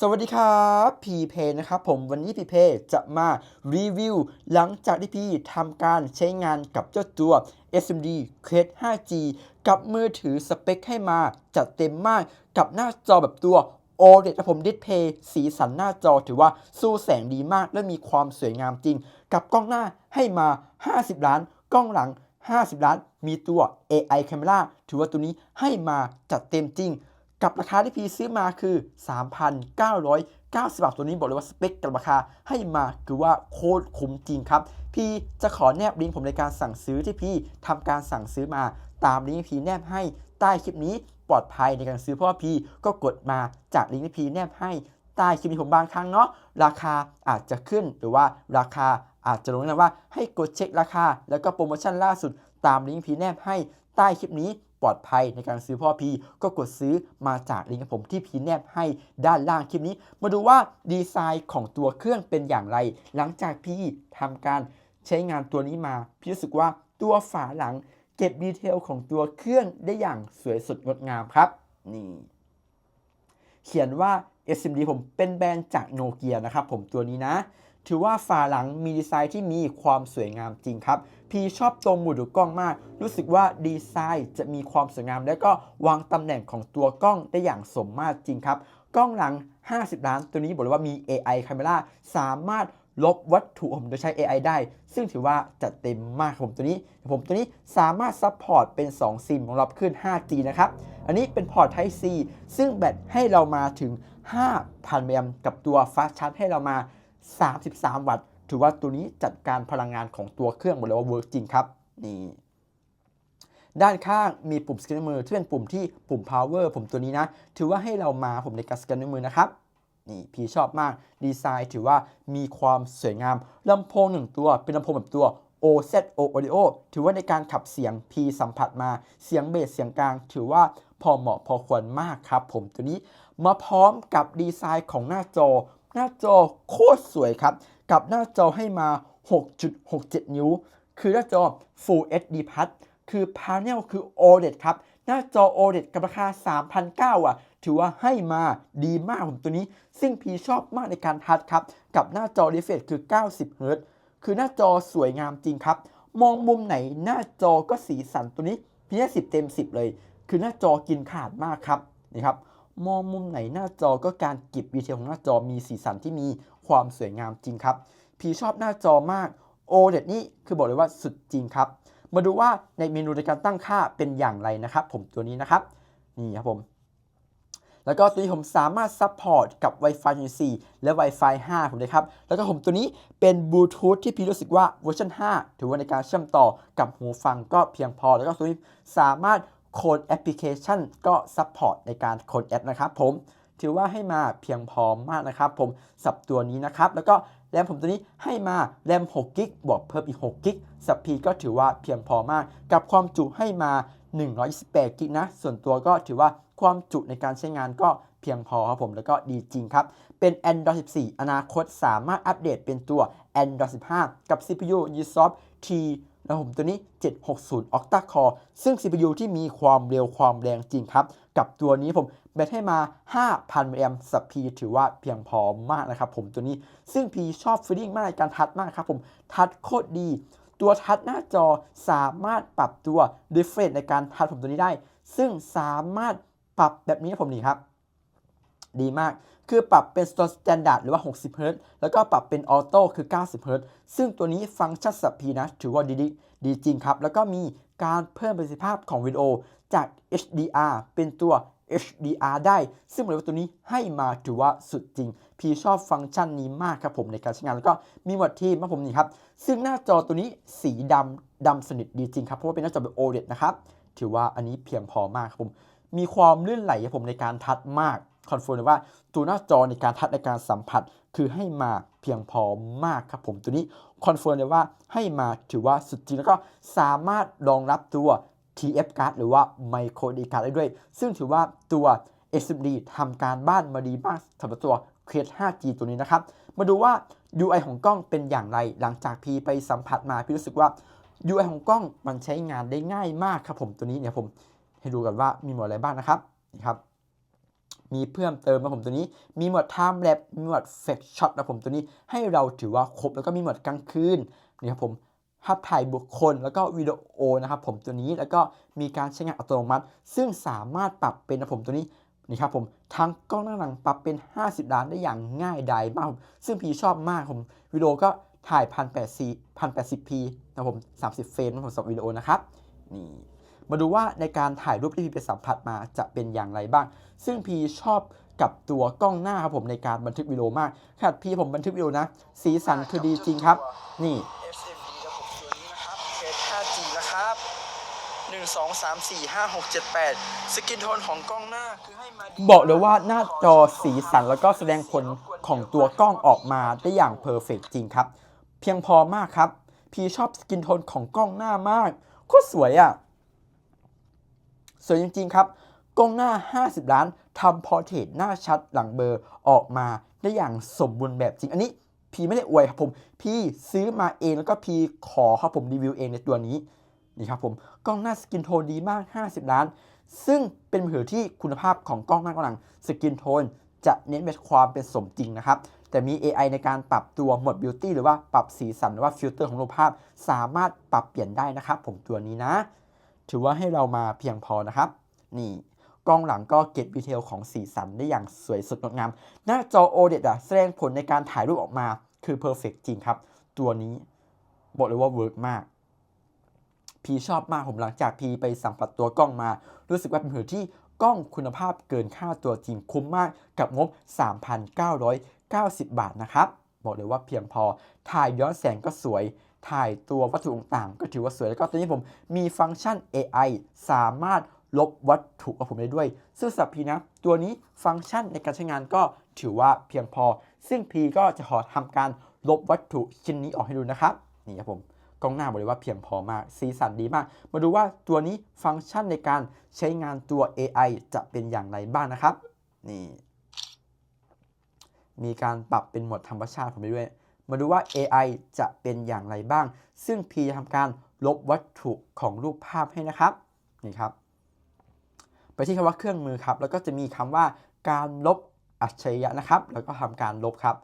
สวัสดีครับพีเพนะครับผมวันนี้พีเพจะมารีวิว หลังจากที่พี่ทำการใช้งานกับเจ้าตัว SMD Quest 5G กับมือถือสเปคให้มาจัดเต็มมากกับหน้าจอแบบตัว OLED และผมดิสเพย์สีสันหน้าจอถือว่าสู้แสงดีมาก และมีความสวยงามจริง กับกล้องหน้าให้มา 50 ล้าน กล้องหลัง 50 ล้าน มีตัว AI Camera ถือว่าตัวนี้ให้มาจัดเต็มจริง กับราคาที่พีซื้อมาคือ 3,990บาทตัวนี้บอกเลยว่าสเปคกับราคาให้มาคือว่าโคตรคุ้มจริงครับ พี่จะขอแนบลิงก์ผมในการสั่งซื้อที่พี่ทำการสั่งซื้อมา ตามลิงก์ที่พี่แนบให้ใต้คลิปนี้ปลอดภัยในการซื้อเพราะว่าพี่ก็กดมาจากลิงก์ที่พี่แนบให้ใต้คลิปนี้ผมบางครั้งเนาะราคาอาจจะขึ้นหรือว่าราคาอาจจะลงนะว่าให้กดเช็คราคา แล้วก็โปรโมชั่นล่าสุดตามลิงก์พี่แนบให้ใต้คลิปนี้ ปลอดภัยในการซื้อพ่อพีก็กดซื้อมาจากลิงก์ของผมที่พีแนบให้ด้านล่างคลิปนี้ มาดูว่าดีไซน์ของตัวเครื่องเป็นอย่างไร หลังจากพี่ทำการใช้งานตัวนี้มาพี่รู้สึกว่าตัวฝาหลังเก็บดีเทลของตัวเครื่องได้อย่างสวยสดงดงามครับนี่เขียนว่า SMD ผมเป็นแบรนด์จากโนเกียนะครับผมตัวนี้นะ ถือว่าฝาหลังมีดีไซน์ที่มีความสวยงามจริงครับ พี่ชอบตรงหมุดกล้องมาก รู้สึกว่าดีไซน์จะมีความสวยงาม และก็วางตำแหน่งของตัวกล้องได้อย่างสมมาตรจริงครับ กล้องหลัง 50 ล้าน ตัวนี้บอกเลยว่ามี AI Camera สามารถลบวัตถุผมโดยใช้ AI ได้ ซึ่งถือว่าจัดเต็มมากครับผมตัวนี้ ผมตัวนี้สามารถซัพพอร์ตเป็น 2 ซิมของเราขึ้น 5G นะครับ อันนี้เป็นพอร์ต Type C ซึ่งแบตให้เรามาถึง 5,000มิลลิแอมป์กับตัวฟาสชาร์จให้เรามา 33 วัตต์ ถือว่าตัวนี้จัดการพลังงานของตัวเครื่องบอกเลยว่าเวิร์กจริงครับนี่ด้านข้างมีปุ่มสแกนนิ้วมือที่เป็นปุ่มที่ปุ่ม power ผมตัวนี้นะ ถือว่าให้เรามาผมในการสแกนนิ้วมือนะครับนี่พี่ชอบมากดีไซน์ถือว่ามีความสวยงามลำโพงหนึ่งตัวเป็นลำโพงแบบตัว OZO Audio ถือว่าในการขับเสียง P สัมผัสมาเสียงเบสเสียงกลาง ถือว่าพอเหมาะพอควรมากครับ ผมตัวนี้มาพร้อมกับดีไซน์ของหน้าจอ หน้าจอโคตรสวยครับ กับหน้าจอให้มา 6.67 นิ้ว คือหน้าจอ Full HD Plus คือพา n e l คือ OLED ครับ หน้าจอ OLED กับราคา 3,900 อะ ถือว่าให้มาดีมากผมตัวนี้ ซึ่งพีชอบมากในการทัดครับ กับหน้าจอ refresh คือ 90 Hz คือหน้าจอสวยงามจริงครับ มองมุมไหนหน้าจอก็สีสันตัวนี้พี่ให้10 เต็ม 10 เลย คือหน้าจอกินขาดมากครับนี่ครับ มองมุมไหนหน้าจอก็การเก็บดีเทลของหน้าจอมีสีสันที่มีความสวยงามจริงครับพี่ชอบหน้าจอมาก OLED นี่คือบอกเลยว่าสุดจริงครับ มาดูว่าในเมนูในการตั้งค่าเป็นอย่างไรนะครับ ผมตัวนี้นะครับ นี่ครับผม แล้วก็ตัวนี้ผมสามารถซัพพอร์ตกับ Wi-Fi 4 และ Wi-Fi 5 ผมเลยครับ แล้วก็ผมตัวนี้เป็นบลูทูธที่พี่รู้สึกว่าเวอร์ชัน5 ถือว่าในการเชื่อมต่อกับหูฟังก็เพียงพอ แล้วก็ตัวนี้สามารถ โค้ดแอปพลิเคชันก็ซัพพอร์ตในการโค้ดแอปนะครับผมถือว่าให้มาเพียงพอมากนะครับผมสับตัวนี้นะครับ แล้วก็แรมผมตัวนี้ให้มาแรม6กิกบวกเพิ่มอีก6กิกสับพีก็ถือว่าเพียงพอมาก กับความจุให้มา 128กิกนะ ส่วนตัวก็ถือว่าความจุในการใช้งานก็เพียงพอครับผมแล้วก็ดีจริงครับ เป็น Android 14 อนาคตสามารถอัปเดตเป็นตัว Android 15 กับ CPU Ubisoft T นะผมตัวนี้ 760 Octa Core ซึ่ง CPU ที่มีความเร็วความแรงจริงครับ กับตัวนี้ผมแบตให้มา 5,000มิลลิแอมป์สับพีถือว่าเพียงพอมากนะครับผมตัวนี้ซึ่งพีชอบฟีลลิ่งมากในการทัดมากครับผมทัดโคตรดี ตัวทัดหน้าจอสามารถปรับตัว difference ในการทัดผมตัวนี้ได้ ซึ่งสามารถปรับแบบนี้ผมนี่ครับ ดีมาก คือปรับเป็นตัว standard หรือว่า 60 Hz แล้วก็ปรับเป็น auto คือ 90 Hz ซึ่งตัวนี้ฟังก์ชันสับพีนะ ถือว่าดีดีจริงครับ แล้วก็มีการเพิ่มประสิทธิภาพของวิดีโอจาก HDR เป็นตัว HDR ได้ ซึ่งเหมือนว่าตัวนี้ให้มาถือว่าสุดจริง พี่ชอบฟังก์ชันนี้มากครับผมในการใช้งาน แล้วก็มีหมดที่มาผมนี่ครับ ซึ่งหน้าจอตัวนี้สีดำดำสนิทดีจริงครับ เพราะว่าเป็นหน้าจอแบบ OLED นะครับ ถือว่าอันนี้เพียงพอมากครับผม มีความลื่นไหลครับผมในการทัดมาก คอนเฟิร์มเลยว่าตัวหน้าจอในการทัดในการสัมผัส คือให้มาเพียงพอมากครับผมตัวนี้คอนเฟิร์มเลยว่าให้มาถือว่าสุดจริงแล้วก็สามารถรองรับตัว TF card หรือว่า micro SD card ได้ด้วย ซึ่งถือว่าตัว SMD ทำการบ้านมาดีมากสำหรับตัว Quest 5G ตัวนี้นะครับ มาดูว่า UI ของกล้องเป็นอย่างไร หลังจากพีไปสัมผัสมาพี่รู้สึกว่า UI ของกล้องมันใช้งานได้ง่ายมากครับผมตัวนี้เนี่ยผมให้ดูกันว่ามีหมดอะไรบ้างนะครับนี่ครับ มีเพิ่มเติมนะผมตัวนี้ มีหมด Time Lapse มีหมด Fake Shot นะผมตัวนี้ให้เราถือว่าครบแล้วก็มีหมดกลางคืนนี่ครับผมภาพถ่ายบุคคลแล้วก็วิดีโอนะครับผมตัวนี้แล้วก็มีการใช้งานอัตโนมัติ ซึ่งสามารถปรับเป็นนะผมตัวนี้นี่ครับผมทั้งกล้องหน้าหลังปรับเป็น 50 ล้านได้อย่างง่ายดายมากซึ่งพี่ชอบมากผมวิดีโอก็ถ่าย 1080 1080p นะครับผม 30 เฟรมนะผมสำหรับวิดีโอนะครับนี่ มาดูว่าในการถ่ายรูปที่พี่ไปสัมผัสมาจะเป็นอย่างไรบ้าง ซึ่งพี่ชอบกับตัวกล้องหน้าครับผมในการบันทึกวิดีโอมากขนาดพี่ผมบันทึกวิดีโอนะ สีสันคือดีจริงครับ นี่ SMD ครับผมตัวนี้นะครับเคส 5G นะครับ 1 2 3 4 5 6 7 8 สกินโทนของกล้องหน้าคือให้มาดีบอกเลยว่าหน้าจอสีสันแล้วก็แสดงผลของตัวกล้องออกมาได้อย่างเพอร์เฟกจริงครับ เพียงพอมากครับ พี่ชอบสกินโทนของกล้องหน้ามากโคตรสวยอะ่ะ สวยจริงๆครับกล้องหน้า 50 ล้านทำพอร์เทรตหน้าชัดหลังเบอร์ออกมาได้อย่างสมบูรณ์แบบจริง อันนี้พี่ไม่ได้อวยครับผม พี่ซื้อมาเองแล้วก็พี่ขอครับผมรีวิวเองในตัวนี้นี่ครับผมกล้องหน้าสกินโทนดีมาก 50 ล้าน ซึ่งเป็นมือถือที่คุณภาพของกล้องหน้ากำลังสกินโทนจะเน้นไปความเป็นสมจริงนะครับ แต่มี AI ในการปรับตัวหมดบิวตี้หรือว่าปรับสีสันหรือว่าฟิลเตอร์ของรูปภาพ สามารถปรับเปลี่ยนได้นะครับผมตัวนี้นะ ถือว่าให้เรามาเพียงพอนะครับ นี่กล้องหลังก็เก็บดีเทลของสีสันได้อย่างสวยสดงดงาม หน้าจอ OLED อะแสดงผลในการถ่ายรูปออกมาคือเพอร์เฟกจริงครับ ตัวนี้บอกเลยว่าเวิร์กมาก พีชอบมากผมหลังจากพีไปสัมผัสตัวกล้องมา รู้สึกว่าเป็นมือถือที่กล้องคุณภาพเกินค่าตัวจริงคุ้มมากกับงบ 3,990 บาทนะครับ บอกเลยว่าเพียงพอ ถ่ายย้อนแสงก็สวย ถ่ายตัววัตถุต่างๆ ก็ถือว่าสวย แล้วก็ตัวนี้ผมมีฟังก์ชัน AI สามารถลบวัตถุกับผมได้ด้วย ซึ่งสำหรับพีนะ ตัวนี้ฟังก์ชันในการใช้งานก็ถือว่าเพียงพอ ซึ่งพีก็จะขอทำการลบวัตถุชิ้นนี้ออกให้ดูนะครับ นี่ครับผมกล้องหน้าบอกเลยว่าเพียงพอมาก สีสันดีมาก มาดูว่าตัวนี้ฟังก์ชันในการใช้งานตัว AI จะเป็นอย่างไรบ้างนะครับ นี่ มีการปรับเป็นโหมดธรรมชาติผมไปด้วย มาดูว่า AI จะเป็นอย่างไรบ้าง ซึ่งพีจะทำการลบวัตถุของรูปภาพให้นะครับ นี่ครับ ไปที่คำว่าเครื่องมือครับ แล้วก็จะมีคำว่าการลบอัจฉริยะนะครับ แล้วก็ทำการลบครับ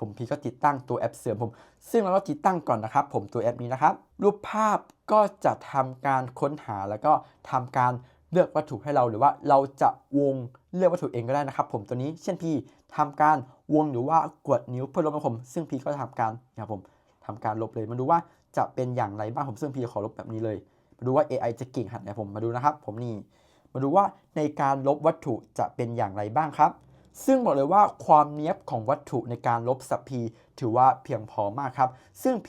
ผมพีก็ติดตั้งตัวแอปเสริมผม ซึ่งเราก็ติดตั้งก่อนนะครับ ผมตัวแอปนี้นะครับ รูปภาพก็จะทำการค้นหาแล้วก็ทำการเลือกวัตถุให้เราหรือว่าเราจะวงเลือกวัตถุเองก็ได้นะครับ ผมตัวนี้เช่นพี่ทำการ วงหรือว่ากดนิ้วเพื่อลบนะผมซึ่งพีก็ทำการนะครับผมทำการลบเลยมาดูว่าจะเป็นอย่างไรบ้างผมซึ่งพีขอลบแบบนี้เลย มาดูว่า AI จะเก่งขนาดไหนผมมาดูนะครับ ผมนี่มาดูว่าในการลบวัตถุจะเป็นอย่างไรบ้างครับ ซึ่งบอกเลยว่าความเนี้ยบของวัตถุในการลบสับ P ถือว่าเพียงพอมากครับ ซึ่ง P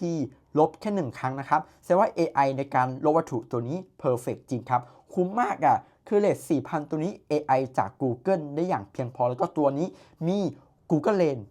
ลบแค่หนึ่งครั้งนะครับแสดงว่า AI ในการลบวัตถุตัวนี้ perfect จริงครับ คุ้มมากอะ่ะคือเลท4,000 ตัวนี้ AI จาก Google ได้อย่างเพียงพอแล้วก็ตัวนี้มี Google Lens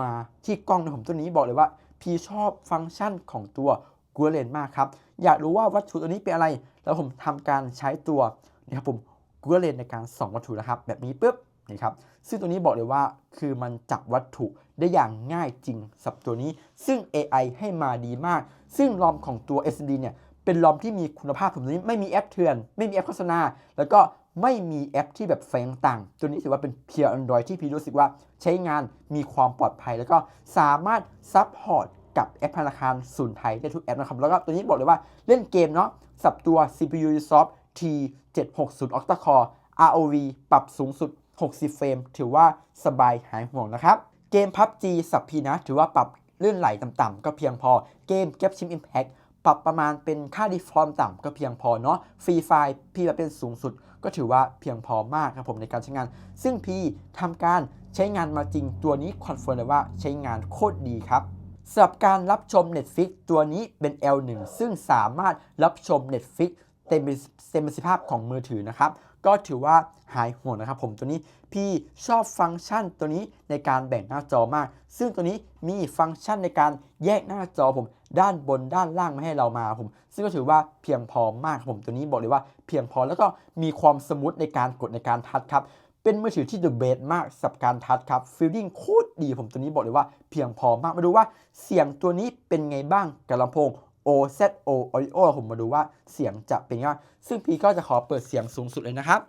มาที่กล้องนผมตัวนี้บอกเลยว่า พี่ชอบฟังก์ชันของตัว Google Lens มากครับ อยากรู้ว่าวัตถุตัวนี้เป็นอะไร แล้วผมทำการใช้ตัวนะครับผม Google Lens ในการส่องวัตถุนะครับ แบบนี้ปุ๊บนี่ครับ ซึ่งตัวนี้บอกเลยว่าคือมันจับวัตถุได้อย่างง่ายจริงสับตัวนี้ ซึ่ง AI ให้มาดีมาก ซึ่งลอมของตัว SD เนี่ย เป็นลอมที่มีคุณภาพผมตัวนี้ไม่มีแอปเถื่อน ไม่มีแอปโฆษณา แล้วก็ไม่มีแอปที่แบบแฝงต่างตัวนี้ถือว่าเป็นเพียร์ Android ที่พี่รู้สึกว่าใช้งานมีความปลอดภัย แล้วก็สามารถซับพอร์ตกับแอปธนาคารศูนย์ไทยได้ทุกแอปนะครับ แล้วก็ตัวนี้บอกเลยว่าเล่นเกมเนาะสับตัว CPU Soft T760 Octa Core ROV ปรับสูงสุด 60 เฟรม ถือว่าสบายหายห่วงนะครับ เกม PUBG สับพีนะ ถือว่าปรับลื่นไหลต่ำๆก็เพียงพอ เกม Genshin Impact ปรับประมาณเป็นค่าดีฟอร์มต่ำก็เพียงพอเนาะฟรีไฟล์พี่แบบเป็นสูงสุด ก็ถือว่าเพียงพอมากครับผมในการใช้งาน ซึ่งพีทำการใช้งานมาจริงตัวนี้คอนเฟิร์มเลยว่าใช้งานโคตรดีครับสำหรับการรับชม Netflix ตัวนี้เป็น L1 ซึ่งสามารถรับชม Netflix เต็มเต็มประสิทธิภาพของมือถือนะครับ ก็ถือว่าหายห่วงนะครับผมตัวนี้พี่ชอบฟังก์ชันตัวนี้ในการแบ่งหน้าจอมาก ซึ่งตัวนี้มีฟังก์ชันในการแยกหน้าจอผม ด้านบนด้านล่างมาให้เรามาผม ซึ่งก็ถือว่าเพียงพอมากครับผมตัวนี้บอกเลยว่าเพียงพอแล้วก็มีความสมูทในการกดในการทัชครับเป็นมือถือที่เดอะเบสมากสับการทัชครับฟีลลิ่งโคตรดีผมตัวนี้บอกเลยว่าเพียงพอมากมาดูว่าเสียงตัวนี้เป็นไงบ้างกับลำโพง OZO Audio ผมมาดูว่าเสียงจะเป็นยังไงซึ่งพี่ก็จะขอเปิดเสียงสูงสุดเลยนะครับ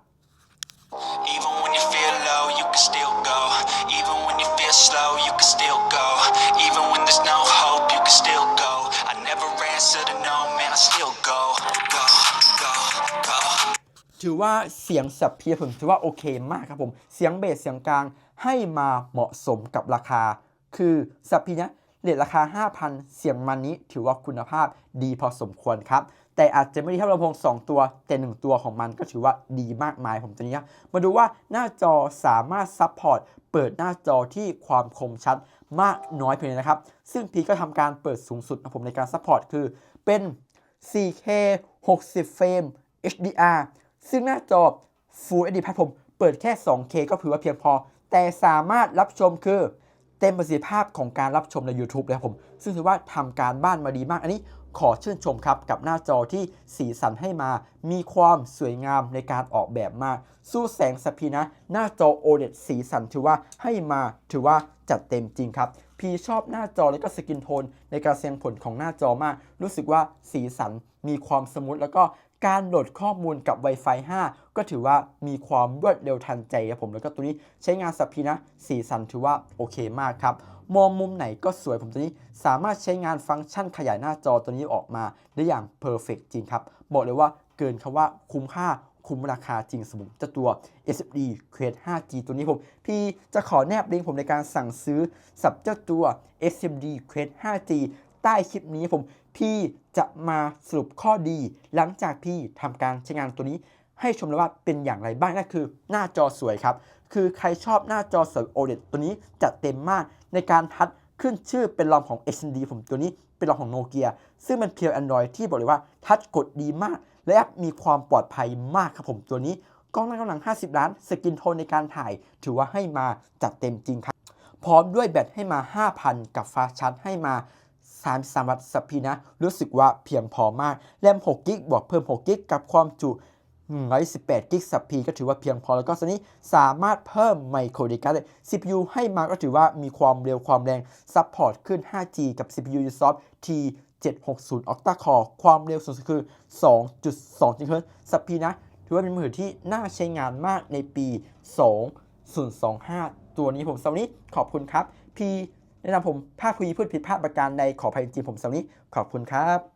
Even when you feel low, you can it slow, you can still go. Even when there's no hope, you can still go. I never answer to no, man, I still go. Go, go, go. ถือว่าเสียงสับเพียผมถือว่าโอเคมากครับผม เสียงเบสเสียงกลางให้มาเหมาะสมกับราคา คือสับพีเนี้ย เลทราคา 5,000 เสียงมันนี้ถือว่าคุณภาพดีพอสมควรครับ แต่อาจจะไม่ได้เท่าลำโพง 2 ตัว แต่ 1 ตัวของมันก็ถือว่าดีมากมายผมตัวนี้ครับมาดูว่าหน้าจอสามารถซัพพอร์ตเปิดหน้าจอที่ความคมชัดมากน้อยเพียงใดนะครับ ซึ่งพีก็ทำการเปิดสูงสุดของผมในการซัพพอร์ตคือเป็น 4K 60 เฟรม HDR ซึ่งหน้าจอ Full HD พัดผมเปิดแค่ 2K ก็ถือว่าเพียงพอ แต่สามารถรับชมคือ เต็มประสิทธิภาพของการรับชมใน YouTube เลยครับผม ซึ่งถือว่าทำการบ้านมาดีมาก อันนี้ขอชื่นชมครับกับหน้าจอที่สีสันให้มา มีความสวยงามในการออกแบบมาก สู้แสงสปีนะ หน้าจอ OLED สีสันถือว่าให้มาถือว่าจัดเต็มจริงครับ พีชอบหน้าจอและก็สกินโทนในการแสดงผลของหน้าจอมาก รู้สึกว่าสีสันมีความสมูทแล้วก็ การโหลดข้อมูลกับ Wi-Fi 5 ก็ถือว่ามีความรวดเร็วทันใจครับผม แล้วก็ตัวนี้ใช้งานสับพีนะสีสันถือว่าโอเคมากครับ มองมุมไหนก็สวยผมตัวนี้สามารถใช้งานฟังก์ชันขยายหน้าจอตัวนี้ออกมาได้อย่างเพอร์เฟกจริงครับ บอกเลยว่าเกินคำว่าคุ้มค่าคุ้มราคาจริงสมมุติเจ้าตัว SSD Quad 5G ตัวนี้ผม พี่จะขอแนบลิงก์ผมในการสั่งซื้อสับเจ้าตัว SSD Quad 5G ใต้คลิปนี้ผม พี่จะมาสรุปข้อดี หลังจากพี่ทำการใช้งานตัวนี้ ให้ชมเลยว่าเป็นอย่างไรบ้างนั่นคือหน้าจอสวยครับ คือใครชอบหน้าจอสวย OLED ตัวนี้จัดเต็มมากในการทัดขึ้นชื่อเป็นรองของ SND ผมตัวนี้เป็นรองของโนเกียซึ่งมันเพียว Android ที่บอกเลยว่าทัดกดดีมาก และแอปมีความปลอดภัยมากครับผมตัวนี้กล้องหน้ากล้องหลัง 50 ล้าน สกินโทนในการถ่าย ถือว่าให้มาจัดเต็มจริงครับ พร้อมด้วยแบตให้มา 5,000 กับฟาชาร์จให้มา 33วัตต์สัพพีนะ รู้สึกว่าเพียงพอมากแรม6กิกบวกเพิ่ม 6กิกกับความจุ118กิกสัพพีก็ถือว่าเพียงพอแล้วก็ตัวนี้สามารถเพิ่มไมโครดีการ์ด CPU ให้มาก็ถือว่ามีความเร็วความแรงซัพพอร์ตขึ้น 5G กับ CPU Ubisoft T 760 Octa Core ความเร็วสูงสุดคือ 2.2 GHz สัพพีนะ ถือว่าเป็นมือถือที่น่าใช้งานมากในปี 2025 ตัวนี้ผมสำหรับวันนี้ขอบคุณครับพี แนะนำผมภาคคุยพูดผิดพลาดประการใดขออภัยจริงผมสำหรับวันนี้ขอบคุณครับ